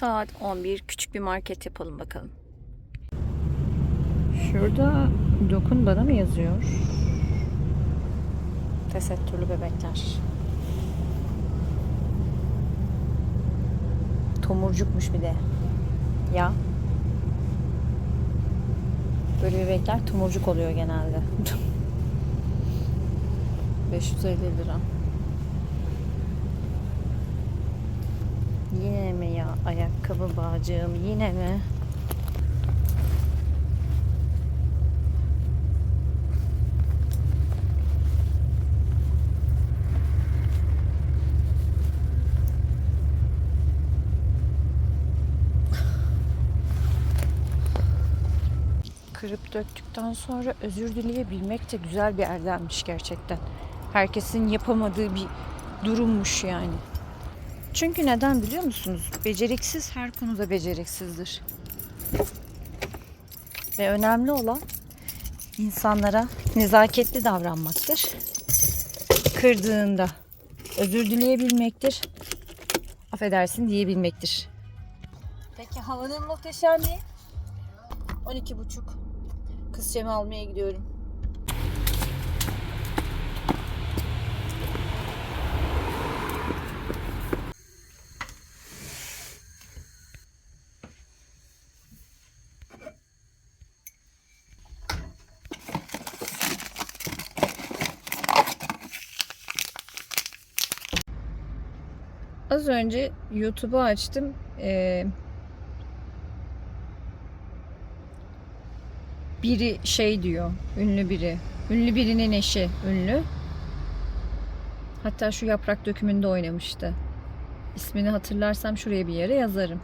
Saat 11. Küçük bir market yapalım bakalım. Şurada dokun bana mı yazıyor? Tesettürlü bebekler. Tomurcukmuş bir de. Ya. Böyle bebekler tomurcuk oluyor genelde. 550 lira. Yine mi ya ayakkabı bağcığım yine mi? Kırıp döktükten sonra özür dileyebilmek de güzel bir erdemmiş gerçekten. Herkesin yapamadığı bir durummuş yani. Çünkü neden biliyor musunuz? Beceriksiz her konuda beceriksizdir. Ve önemli olan insanlara nezaketli davranmaktır. Kırdığında özür dileyebilmektir. Affedersin diyebilmektir. Peki havanın muhteşemliği? 12 buçuk. Kız almaya gidiyorum. Az önce YouTube'u açtım. Ee, biri şey diyor, ünlü biri. Ünlü birinin eşi, ünlü. Hatta şu yaprak dökümünde oynamıştı. İsmini hatırlarsam şuraya bir yere yazarım.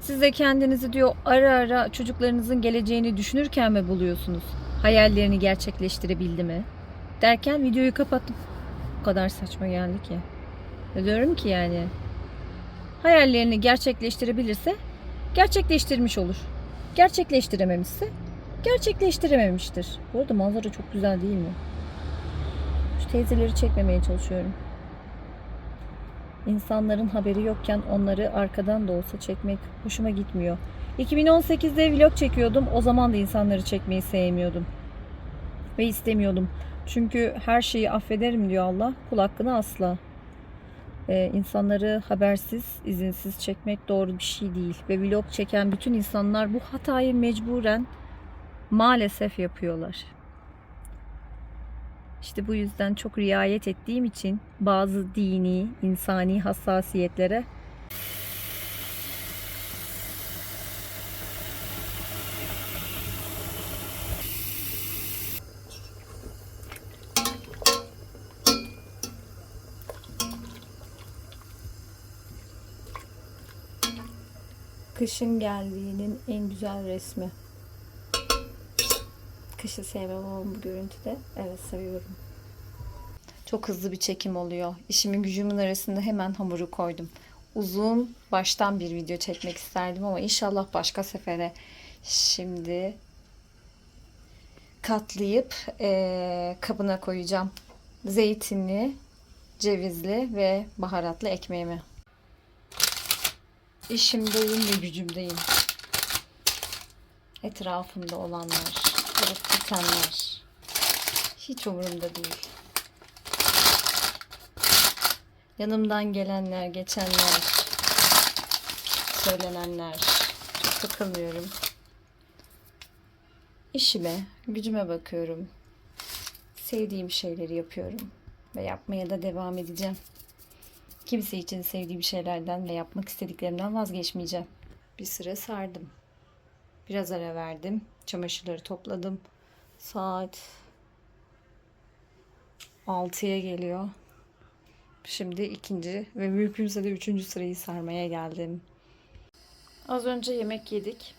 Siz de kendinizi diyor ara ara çocuklarınızın geleceğini düşünürken mi buluyorsunuz? Hayallerini gerçekleştirebildi mi? Derken videoyu kapattım. O kadar saçma geldi ki. Diyorum ki yani hayallerini gerçekleştirebilirse gerçekleştirmiş olur. Gerçekleştirememişse gerçekleştirememiştir. Bu arada manzara çok güzel değil mi? Şu teyzeleri çekmemeye çalışıyorum. İnsanların haberi yokken onları arkadan da olsa çekmek hoşuma gitmiyor. 2018'de vlog çekiyordum. O zaman da insanları çekmeyi sevmiyordum. Ve istemiyordum. Çünkü her şeyi affederim diyor Allah. Kul hakkını asla. Ee, insanları habersiz, izinsiz çekmek doğru bir şey değil. Ve vlog çeken bütün insanlar bu hatayı mecburen maalesef yapıyorlar. İşte bu yüzden çok riayet ettiğim için bazı dini, insani hassasiyetlere kışın geldiğinin en güzel resmi. Kışı sevmem ama bu görüntüde evet seviyorum. Çok hızlı bir çekim oluyor. İşimin gücümün arasında hemen hamuru koydum. Uzun baştan bir video çekmek isterdim ama inşallah başka sefere. Şimdi katlayıp eee, kabına koyacağım. Zeytinli, cevizli ve baharatlı ekmeğimi. İşimdeyim ve gücümdeyim. Etrafımda olanlar, olup bitenler. Hiç umurumda değil. Yanımdan gelenler, geçenler, söylenenler. Takılmıyorum. İşime, gücüme bakıyorum. Sevdiğim şeyleri yapıyorum. Ve yapmaya da devam edeceğim. Kimse için sevdiğim şeylerden ve yapmak istediklerimden vazgeçmeyeceğim. Bir süre sardım. Biraz ara verdim. Çamaşırları topladım. Saat 6'ya geliyor. Şimdi ikinci ve mümkünse de üçüncü sırayı sarmaya geldim. Az önce yemek yedik.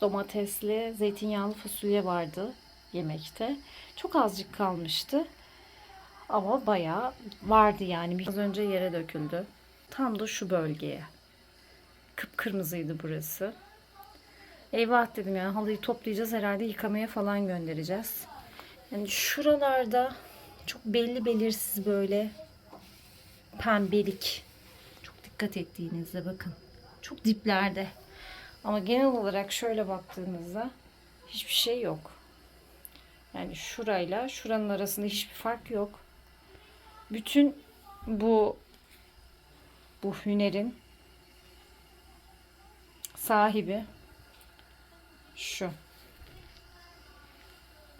Domatesli, zeytinyağlı fasulye vardı yemekte. Çok azıcık kalmıştı. Ama bayağı vardı yani. Az önce yere döküldü. Tam da şu bölgeye. Kıpkırmızıydı burası. Eyvah dedim yani halıyı toplayacağız herhalde yıkamaya falan göndereceğiz. Yani şuralarda çok belli belirsiz böyle pembelik. Çok dikkat ettiğinizde bakın. Çok diplerde. Ama genel olarak şöyle baktığınızda hiçbir şey yok. Yani şurayla şuranın arasında hiçbir fark yok. Bütün bu bu hünerin sahibi şu.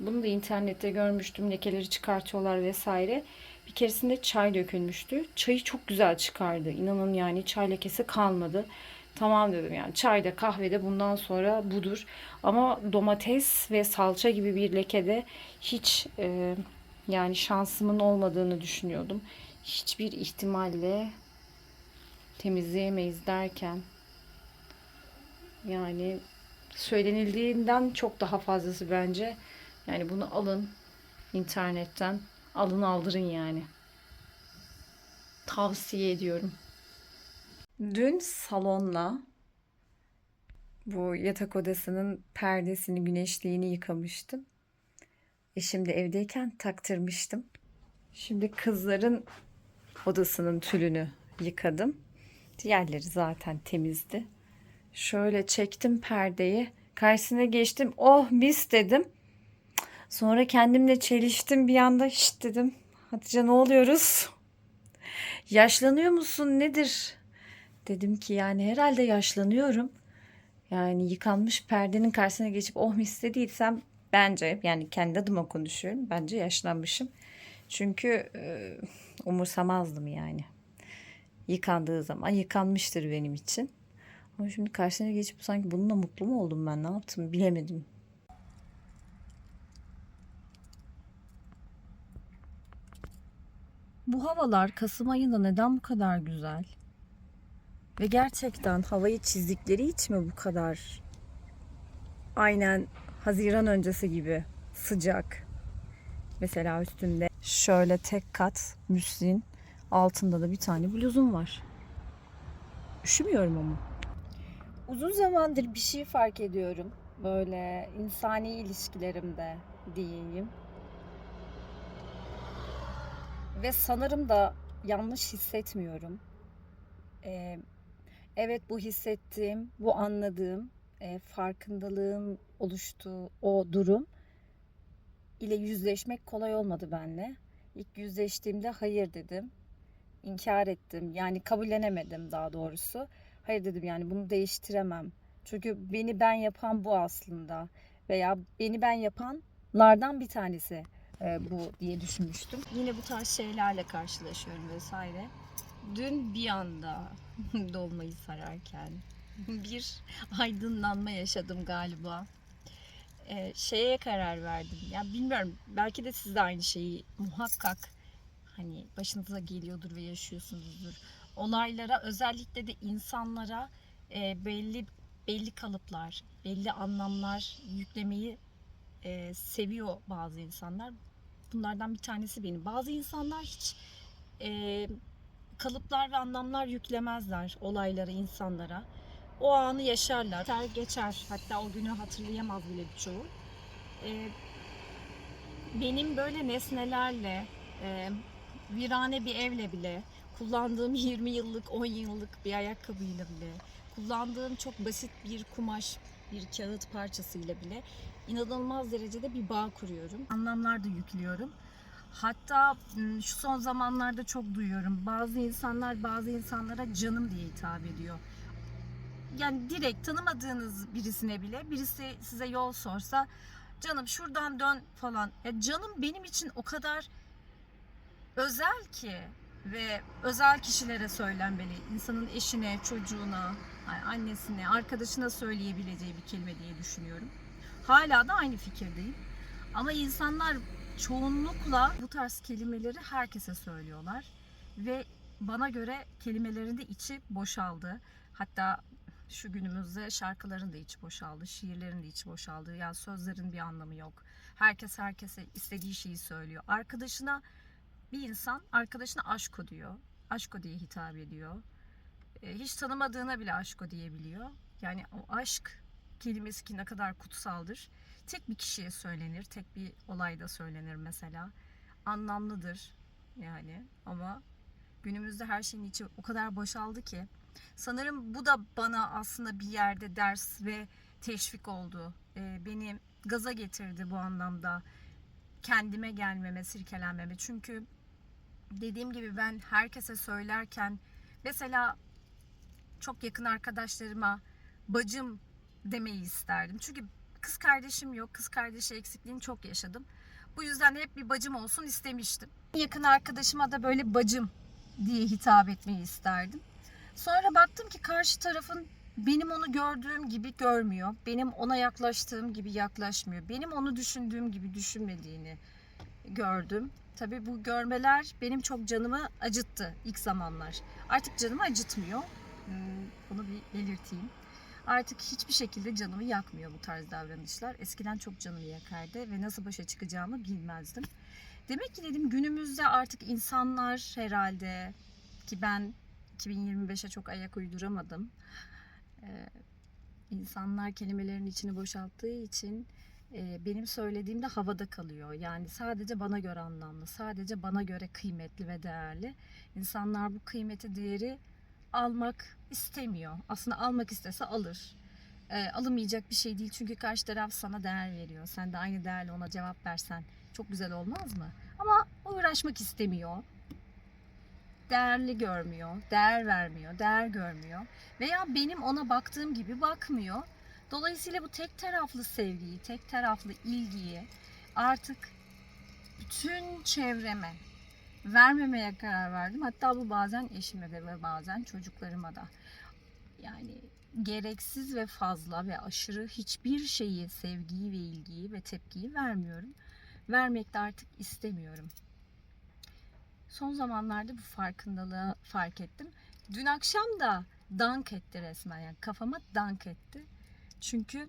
Bunu da internette görmüştüm. Lekeleri çıkartıyorlar vesaire. Bir keresinde çay dökülmüştü. Çayı çok güzel çıkardı. İnanın yani çay lekesi kalmadı. Tamam dedim yani çayda kahvede bundan sonra budur. Ama domates ve salça gibi bir lekede hiç e, yani şansımın olmadığını düşünüyordum. Hiçbir ihtimalle temizleyemeyiz derken yani söylenildiğinden çok daha fazlası bence. Yani bunu alın internetten. Alın aldırın yani. Tavsiye ediyorum. Dün salonla bu yatak odasının perdesini, güneşliğini yıkamıştım. E şimdi evdeyken taktırmıştım. Şimdi kızların odasının tülünü yıkadım. Diğerleri zaten temizdi. Şöyle çektim perdeyi. Karşısına geçtim. Oh mis dedim. Sonra kendimle çeliştim bir anda. Şşt dedim. Hatice ne oluyoruz? Yaşlanıyor musun nedir? Dedim ki yani herhalde yaşlanıyorum. Yani yıkanmış perdenin karşısına geçip oh mis dediysem bence yani kendi adıma konuşuyorum. Bence yaşlanmışım. Çünkü e, umursamazdım yani. Yıkandığı zaman yıkanmıştır benim için. Ama şimdi karşısına geçip sanki bununla mutlu mu oldum ben ne yaptım bilemedim. Bu havalar Kasım ayında neden bu kadar güzel? Ve gerçekten havayı çizdikleri hiç mi bu kadar aynen Haziran öncesi gibi sıcak? Mesela üstünde şöyle tek kat müslin altında da bir tane bluzum var. Üşümüyorum ama. Uzun zamandır bir şey fark ediyorum. Böyle insani ilişkilerimde diyeyim. Ve sanırım da yanlış hissetmiyorum. Ee, evet bu hissettiğim, bu anladığım, e, farkındalığın oluştuğu o durum ile yüzleşmek kolay olmadı benle. İlk yüzleştiğimde hayır dedim. İnkar ettim. Yani kabullenemedim daha doğrusu. Hayır dedim yani bunu değiştiremem. Çünkü beni ben yapan bu aslında. Veya beni ben yapanlardan bir tanesi e, bu diye düşünmüştüm. Yine bu tarz şeylerle karşılaşıyorum vesaire. Dün bir anda dolmayı sararken bir aydınlanma yaşadım galiba. E, şeye karar verdim. Ya bilmiyorum belki de siz de aynı şeyi muhakkak hani başınıza geliyordur ve yaşıyorsunuzdur. Olaylara özellikle de insanlara e, belli belli kalıplar, belli anlamlar yüklemeyi e, seviyor bazı insanlar. Bunlardan bir tanesi benim. Bazı insanlar hiç e, kalıplar ve anlamlar yüklemezler olaylara, insanlara. O anı yaşarlar. Ter geçer. Hatta o günü hatırlayamaz bile birçoğu. E, benim böyle nesnelerle, e, virane bir evle bile, kullandığım 20 yıllık, 10 yıllık bir ayakkabıyla bile, kullandığım çok basit bir kumaş, bir kağıt parçasıyla bile inanılmaz derecede bir bağ kuruyorum. Anlamlar da yüklüyorum. Hatta şu son zamanlarda çok duyuyorum. Bazı insanlar bazı insanlara canım diye hitap ediyor. Yani direkt tanımadığınız birisine bile birisi size yol sorsa canım şuradan dön falan. Ya canım benim için o kadar özel ki ve özel kişilere söylenmeli. İnsanın eşine, çocuğuna, annesine, arkadaşına söyleyebileceği bir kelime diye düşünüyorum. Hala da aynı fikirdeyim. Ama insanlar çoğunlukla bu tarz kelimeleri herkese söylüyorlar. Ve bana göre kelimelerin de içi boşaldı. Hatta şu günümüzde şarkıların da içi boşaldı, şiirlerin de içi boşaldı. Yani sözlerin bir anlamı yok. Herkes herkese istediği şeyi söylüyor. Arkadaşına bir insan arkadaşına aşko diyor. Aşko diye hitap ediyor. E, hiç tanımadığına bile aşko diyebiliyor. Yani o aşk kelimesi ki ne kadar kutsaldır. Tek bir kişiye söylenir, tek bir olayda söylenir mesela. Anlamlıdır yani ama günümüzde her şeyin içi o kadar boşaldı ki Sanırım bu da bana aslında bir yerde ders ve teşvik oldu. Ee, beni gaza getirdi bu anlamda. Kendime gelmeme, sirkelenmeme. Çünkü dediğim gibi ben herkese söylerken mesela çok yakın arkadaşlarıma bacım demeyi isterdim. Çünkü kız kardeşim yok. Kız kardeşi eksikliğini çok yaşadım. Bu yüzden hep bir bacım olsun istemiştim. Yakın arkadaşıma da böyle bacım diye hitap etmeyi isterdim. Sonra baktım ki karşı tarafın benim onu gördüğüm gibi görmüyor. Benim ona yaklaştığım gibi yaklaşmıyor. Benim onu düşündüğüm gibi düşünmediğini gördüm. Tabii bu görmeler benim çok canımı acıttı ilk zamanlar. Artık canımı acıtmıyor. Hmm, Bunu bir belirteyim. Artık hiçbir şekilde canımı yakmıyor bu tarz davranışlar. Eskiden çok canımı yakardı ve nasıl başa çıkacağımı bilmezdim. Demek ki dedim günümüzde artık insanlar herhalde ki ben 2025'e çok ayak uyduramadım. Ee, insanlar kelimelerin içini boşalttığı için e, benim söylediğimde havada kalıyor. Yani sadece bana göre anlamlı, sadece bana göre kıymetli ve değerli. İnsanlar bu kıymeti, değeri almak istemiyor. Aslında almak istese alır. E, alınmayacak bir şey değil çünkü karşı taraf sana değer veriyor. Sen de aynı değerle ona cevap versen çok güzel olmaz mı? Ama uğraşmak istemiyor. Değerli görmüyor, değer vermiyor, değer görmüyor. Veya benim ona baktığım gibi bakmıyor. Dolayısıyla bu tek taraflı sevgiyi, tek taraflı ilgiyi artık bütün çevreme vermemeye karar verdim. Hatta bu bazen eşime de ve bazen çocuklarıma da. Yani gereksiz ve fazla ve aşırı hiçbir şeyi, sevgiyi ve ilgiyi ve tepkiyi vermiyorum. Vermek de artık istemiyorum. Son zamanlarda bu farkındalığı fark ettim. Dün akşam da dank etti resmen yani kafama dank etti. Çünkü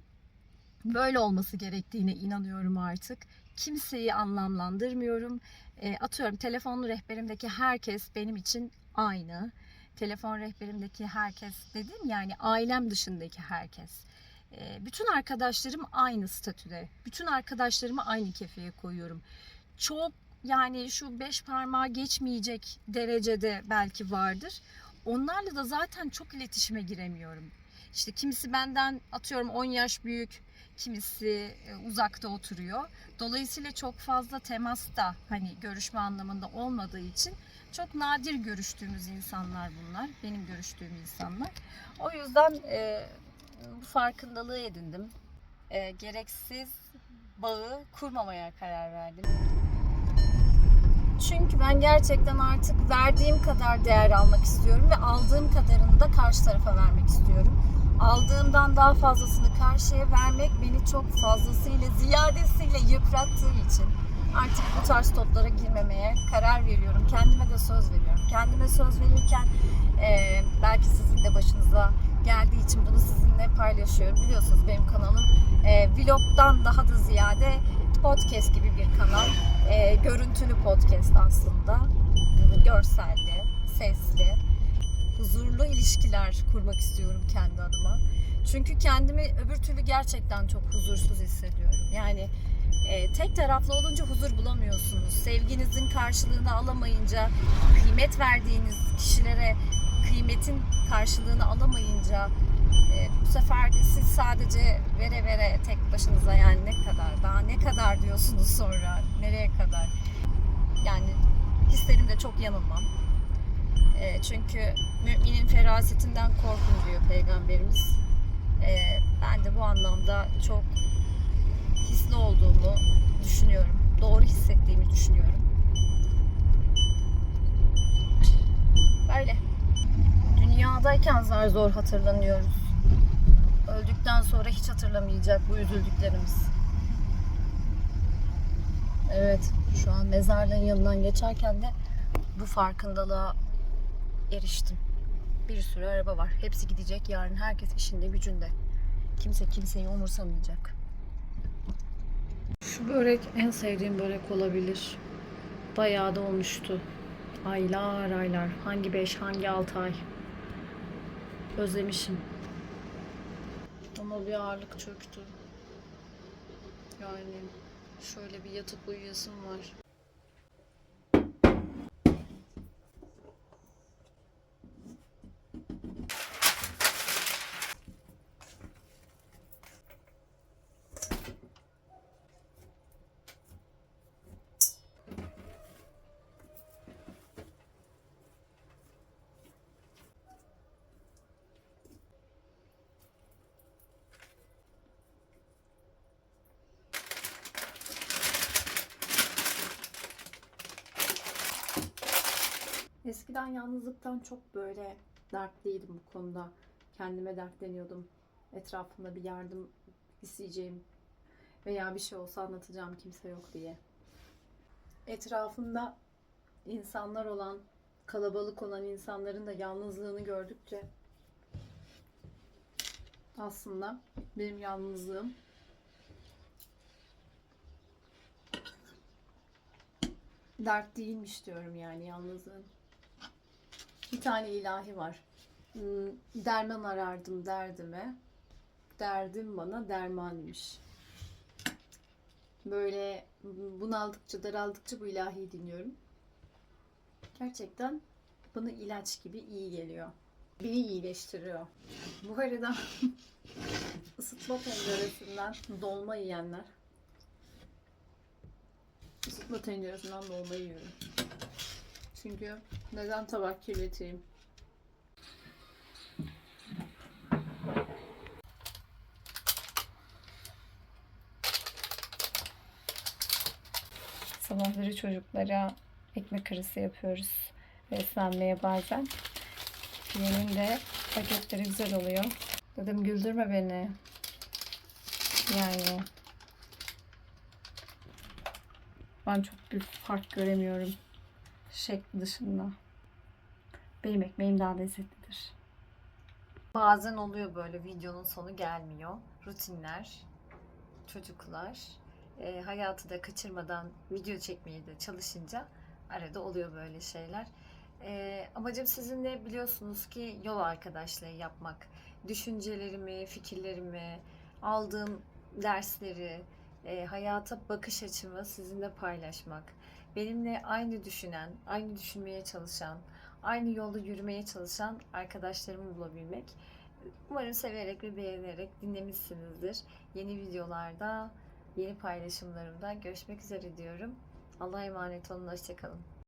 böyle olması gerektiğine inanıyorum artık. Kimseyi anlamlandırmıyorum. E, atıyorum telefon rehberimdeki herkes benim için aynı. Telefon rehberimdeki herkes dedim yani ailem dışındaki herkes. E, bütün arkadaşlarım aynı statüde. Bütün arkadaşlarımı aynı kefeye koyuyorum. Çok yani şu beş parmağı geçmeyecek derecede belki vardır. Onlarla da zaten çok iletişime giremiyorum. İşte kimisi benden atıyorum 10 yaş büyük, kimisi e, uzakta oturuyor. Dolayısıyla çok fazla temasta hani görüşme anlamında olmadığı için çok nadir görüştüğümüz insanlar bunlar. Benim görüştüğüm insanlar. O yüzden e, bu farkındalığı edindim. E, gereksiz bağı kurmamaya karar verdim. Çünkü ben gerçekten artık verdiğim kadar değer almak istiyorum ve aldığım kadarını da karşı tarafa vermek istiyorum. Aldığımdan daha fazlasını karşıya vermek beni çok fazlasıyla, ziyadesiyle yıprattığı için artık bu tarz toplara girmemeye karar veriyorum. Kendime de söz veriyorum. Kendime söz verirken e, belki sizin de başınıza geldiği için bunu sizinle paylaşıyorum. Biliyorsunuz benim kanalım e, vlogdan daha da ziyade podcast gibi bir kanal. E, görüntülü podcast aslında. Görselli, sesli, huzurlu ilişkiler kurmak istiyorum kendi adıma. Çünkü kendimi öbür türlü gerçekten çok huzursuz hissediyorum. Yani e, tek taraflı olunca huzur bulamıyorsunuz. Sevginizin karşılığını alamayınca, kıymet verdiğiniz kişilere kıymetin karşılığını alamayınca e, bu sefer de siz sadece vere vere tek başınıza yani ne kadar daha ne kadar diyorsunuz sonra nereye kadar yani hislerimde çok yanılmam. E, çünkü müminin ferasetinden korkun diyor peygamberimiz. E, ben de bu anlamda çok hisli olduğumu düşünüyorum. Doğru hissettiğimi düşünüyorum. Böyle. Dünyadayken zar zor hatırlanıyoruz. Öldükten sonra hiç hatırlamayacak bu üzüldüklerimiz. Evet, şu an mezarlığın yanından geçerken de bu farkındalığa eriştim. Bir sürü araba var. Hepsi gidecek. Yarın herkes işinde gücünde. Kimse kimseyi umursamayacak. Şu börek en sevdiğim börek olabilir. Bayağı da olmuştu. Aylar aylar. Hangi 5, hangi 6 ay. Özlemişim. Ama bir ağırlık çöktü. Yani şöyle bir yatıp uyuyasım var. Eskiden yalnızlıktan çok böyle dertliydim bu konuda. Kendime dertleniyordum. Etrafımda bir yardım isteyeceğim veya bir şey olsa anlatacağım kimse yok diye. Etrafımda insanlar olan, kalabalık olan insanların da yalnızlığını gördükçe aslında benim yalnızlığım dert değilmiş diyorum yani yalnızlığın. Bir tane ilahi var. Hmm, Derman arardım derdime. Derdim bana dermanmış. Böyle bunaldıkça, daraldıkça bu ilahiyi dinliyorum. Gerçekten bana ilaç gibi iyi geliyor. Beni iyileştiriyor. Bu arada ısıtma tenceresinden dolma yiyenler ısıtma tenceresinden dolma yiyorum. Çünkü neden tabak kirleteyim? Sabahları çocuklara ekmek arası yapıyoruz. Beslenmeye bazen. Yemin de paketleri güzel oluyor. Dedim güldürme beni. Yani ben çok bir fark göremiyorum şekli dışında. Benim ekmeğim daha lezzetlidir. Bazen oluyor böyle videonun sonu gelmiyor. Rutinler, çocuklar, e, hayatı da kaçırmadan video çekmeye de çalışınca arada oluyor böyle şeyler. E, amacım sizinle biliyorsunuz ki yol arkadaşlığı yapmak. Düşüncelerimi, fikirlerimi, aldığım dersleri, e, hayata bakış açımı sizinle paylaşmak. Benimle aynı düşünen, aynı düşünmeye çalışan, aynı yolda yürümeye çalışan arkadaşlarımı bulabilmek. Umarım severek ve beğenerek dinlemişsinizdir. Yeni videolarda, yeni paylaşımlarımda görüşmek üzere diyorum. Allah'a emanet olun, hoşçakalın.